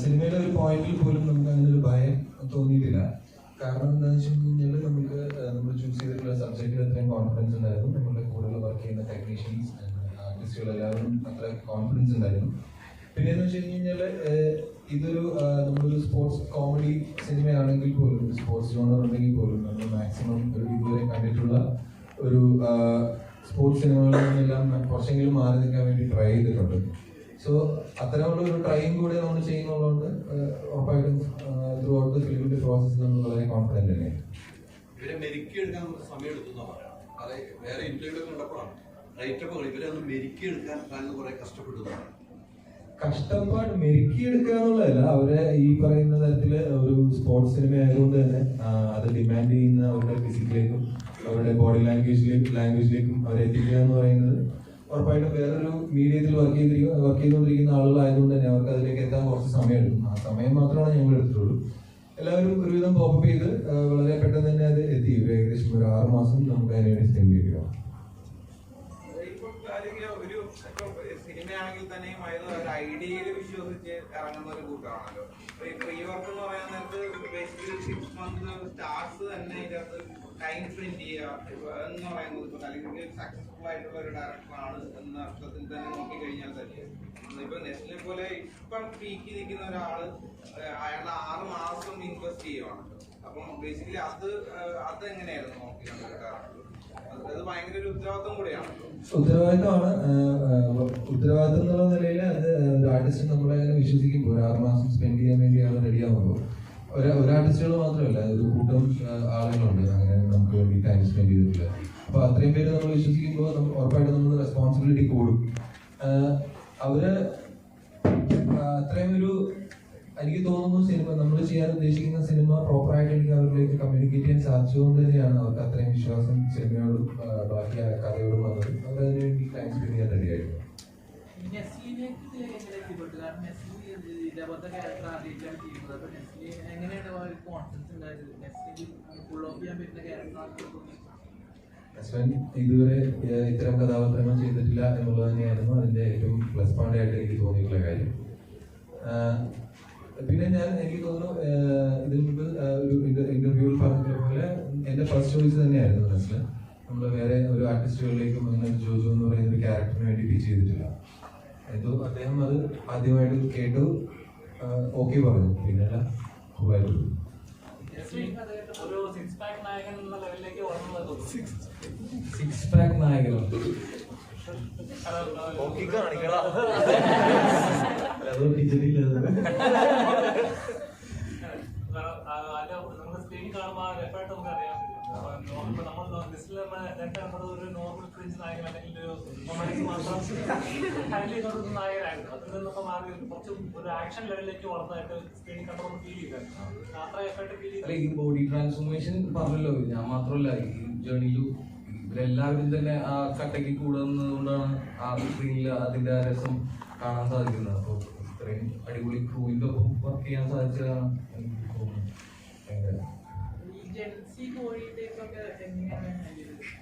സിനിമയിലെ ഒരു പോയിന്റിൽ പോലും നമുക്ക് അങ്ങനെ ഒരു ഭയം തോന്നിയിട്ടില്ല. കാരണം എന്താണെന്ന് വെച്ച് കഴിഞ്ഞാൽ നമുക്ക് നമ്മൾ ചൂസ് ചെയ്തിട്ടുള്ള സബ്ജക്റ്റിൽ അത്രയും കോൺഫിഡൻസ് ഉണ്ടായിരുന്നു. നമ്മുടെ കൂടുതൽ വർക്ക് ചെയ്യുന്ന ടെക്നീഷ്യൻസ് ആർട്ടിസ്റ്റുകൾ എല്ലാവരും അത്ര കോൺഫിഡൻസ് ഉണ്ടായിരുന്നു. പിന്നെ എന്ന് വെച്ച് കഴിഞ്ഞാൽ ഇതൊരു നമ്മളൊരു സ്പോർട്സ് കോമഡി സിനിമയാണെങ്കിൽ പോലും സ്പോർട്സ് ജോണർ ഉണ്ടെങ്കിൽ പോലും നമ്മൾ മാക്സിമം ഒരു ഇതുവരെ കണ്ടിട്ടുള്ള ഒരു സ്പോർട്സ് സിനിമകളിൽ നിന്നെല്ലാം കുറച്ചെങ്കിലും മാറി നിൽക്കാൻ വേണ്ടി ട്രൈ ചെയ്തിട്ടുണ്ട്. സോ അത്തരമുള്ള ഒരു ട്രൈയും കൂടെ നമ്മൾ ചെയ്യുന്നതുകൊണ്ട് ഉറപ്പായിട്ടും ത്രൂ ഔട്ട് ദ ഫിലിമിന്റെ പ്രോസസ് നമ്മൾ വളരെ കോൺഫിഡന്റ് തന്നെ. ഇവരെ മെരുക്കിയെടുക്കാൻ സമയം അത് വേറെ ഇന്റർവ്യൂ കണ്ടപ്പോഴാണ്. റൈറ്റപ്പ് ഇവരെ ഒന്ന് മെരുക്കിയെടുക്കാൻ കുറെ കഷ്ടപ്പെട്ടു. കഷ്ടപ്പാട് മെരുക്കിയെടുക്കുക എന്നുള്ളതല്ല അവരെ ഈ പറയുന്ന തരത്തിൽ ഒരു സ്പോർട്സ് സിനിമ ആയതുകൊണ്ട് തന്നെ അത് ഡിമാൻഡ് ചെയ്യുന്ന അവരുടെ ഫിസിക്കിലേക്കും അവരുടെ ബോഡി ലാംഗ്വേജിലേക്കും ലാംഗ്വേജിലേക്കും അവരെ എത്തിക്കുക എന്ന് പറയുന്നത് ഉറപ്പായിട്ടും വേറൊരു മീഡിയത്തിൽ വർക്ക് ചെയ്തിരിക്കുന്ന വർക്ക് ചെയ്തുകൊണ്ടിരിക്കുന്ന ആളുകളായതുകൊണ്ട് തന്നെ അവർക്ക് അതിലേക്ക് എത്താൻ കുറച്ച് സമയം എടുക്കും. ആ സമയം മാത്രമാണ് ഞങ്ങൾ എടുത്തിട്ടുള്ളൂ. എല്ലാവരും ഒരുവിധം പോപ്പ് ചെയ്ത് വളരെ പെട്ടെന്ന് തന്നെ അത് എത്തി. ഏകദേശം ഒരു ആറ് മാസം നമുക്ക് അതിനുവേണ്ടി സ്പെൻഡ് ചെയ്യുക ഒരു സിനിമയാണെങ്കിൽ തന്നെയും അത് ഒരു ഐഡിയയിൽ വിശ്വസിച്ച് ഇറങ്ങുന്ന ഒരു കൂട്ടമാണല്ലോ പ്രീ വർക്ക് എന്ന് പറയാൻ നേരത്ത് ബേസിക്കലി സിക്സ് മന്ത് സ്റ്റാർസ് തന്നെ ഇതിനകത്ത് ടൈം സ്പെൻഡ് ചെയ്യുക. എന്ന് പറയുന്നത് ഇപ്പൊ അല്ലെങ്കിൽ സക്സസ്ഫുൾ ആയിട്ടുള്ള ഒരു ഡയറക്ടറാണ് എന്ന അർത്ഥത്തിൽ തന്നെ നോക്കിക്കഴിഞ്ഞാൽ തന്നെ ഇപ്പൊ നെസ്റ്റിനെ പോലെ ഇപ്പം പീക്കി നിൽക്കുന്ന ഏഹ് അയാളുടെ ആറ് മാസം ഇൻവെസ്റ്റ് ചെയ്യുവാണ്. അപ്പം ബേസിക്കലി അത് അത് എങ്ങനെയായിരുന്നു നോക്കി ഡയറക്ടർ അത് ഭയങ്കര ഒരു ഉത്തരവാദിത്വം കൂടിയാണ്. ഉത്തരവാദിത്തമാണ് ഉത്തരവാദിത്തം എന്നുള്ള നിലയിൽ അത് ആർട്ടിസ്റ്റ് നമ്മളെ വിശ്വസിക്കുമ്പോൾ ഒരു ആറ് മാസം സ്പെൻഡ് ചെയ്യാൻ വേണ്ടി ആൾ റെഡിയാവുള്ളൂ ആകുമ്പോൾ ഒരു ആർട്ടിസ്റ്റുകൾ മാത്രമല്ല ഒരു കൂട്ടം ആളുകളുണ്ട്. സ്പെൻഡ് ചെയ്തിട്ടില്ല. അപ്പോൾ അത്രയും പേര് നമ്മൾ വിശ്വസിക്കുമ്പോൾ നമ്മൾ ഉറപ്പായിട്ടും നമ്മൾ റെസ്പോൺസിബിലിറ്റി കൂടും. അവർ അത്രയും ഒരു എനിക്ക് തോന്നുന്നു സിനിമ നമ്മൾ ചെയ്യാൻ ഉദ്ദേശിക്കുന്ന സിനിമ പ്രോപ്പറായിട്ട് എനിക്ക് അവരിലേക്ക് കമ്മ്യൂണിക്കേറ്റ് ചെയ്യാൻ സാധിച്ചുകൊണ്ട് തന്നെയാണ് അവർക്ക് അത്രയും വിശ്വാസം സിനിമയോടും ബാക്കി കഥയോടും വന്നത്. അവരതിനുവേണ്ടി ടൈം സ്പെൻഡ് ചെയ്യാൻ റെഡി ഇതുവരെ ഇത്തരം കഥാപാത്രങ്ങൾ ചെയ്തിട്ടില്ല എന്നുള്ളത് തന്നെയായിരുന്നു അതിന്റെ ഏറ്റവും പ്ലസ് പോയിന്റ് ആയിട്ട് എനിക്ക് തോന്നിയിട്ടുള്ള കാര്യം. പിന്നെ ഞാൻ എനിക്ക് തോന്നുന്നു ഇതിന് മുമ്പ് ഒരു ഇന്റർവ്യൂവിൽ പറഞ്ഞ പോലെ എന്റെ ഫസ്റ്റ് ചോയ്സ് തന്നെയായിരുന്നു മനസ്സിൽ. നമ്മൾ വേറെ ഒരു ആർട്ടിസ്റ്റുകളിലേക്കും അങ്ങനെ ജോജു എന്ന് പറയുന്ന ഒരു ക്യാരക്ടറിന് വേണ്ടി പിച്ച് ചെയ്തിട്ടില്ല. എന്തോ അദ്ദേഹം അത് ആദ്യമായിട്ട് കേട്ടു ഓക്കെ പറഞ്ഞു. പിന്നെ ഒരു സിക്സ് പാക്ക് നായകനോ അതോ സ്ക്രീനിൽ കാണുമ്പോൾ ഒരു നോർമൽ ക്രിഞ്ച് നായകൻ അല്ലെങ്കിൽ ഒരു കൊമഡിക്ക് മാത്രം ഹാൻഡിൽ ചെയ്തുകൊണ്ടിരുന്ന നായകനായിരുന്നു. അതിൽ നിന്നൊക്കെ മാറി ഒരു കുറച്ച് ഒരു ആക്ഷൻ ലെവലിലേക്ക് വളർന്നതായിട്ട് സ്ക്രീനിൽ കണ്ടപ്പോൾ ഫീൽ ചെയ്തായിരുന്നു. അത്ര എഫേർട്ട് ഫീൽ അല്ല ചെയ്തു. ഈ ബോഡി ട്രാൻസ്ഫോർമേഷൻ പറഞ്ഞല്ലോ ഞാൻ മാത്രമല്ല ഈ ജേണിയിലും ഇവരെല്ലാവരും തന്നെ ആ കട്ടയ്ക്ക് കൂടുന്നതുകൊണ്ടാണ് ആ സ്ക്രീനിൽ അതിന്റെ ആ രസം കാണാൻ സാധിക്കുന്നത്. അപ്പോൾ ഇത്രയും അടിപൊളി ക്രൂവിന്റെ ഒപ്പം വർക്ക് ചെയ്യാൻ സാധിച്ചതാണ് എനിക്ക് തോന്നുന്നത് ഭയങ്കര ഈ ജെൻസി കോഴിയിലേക്കൊക്കെ എങ്ങനെയാണ്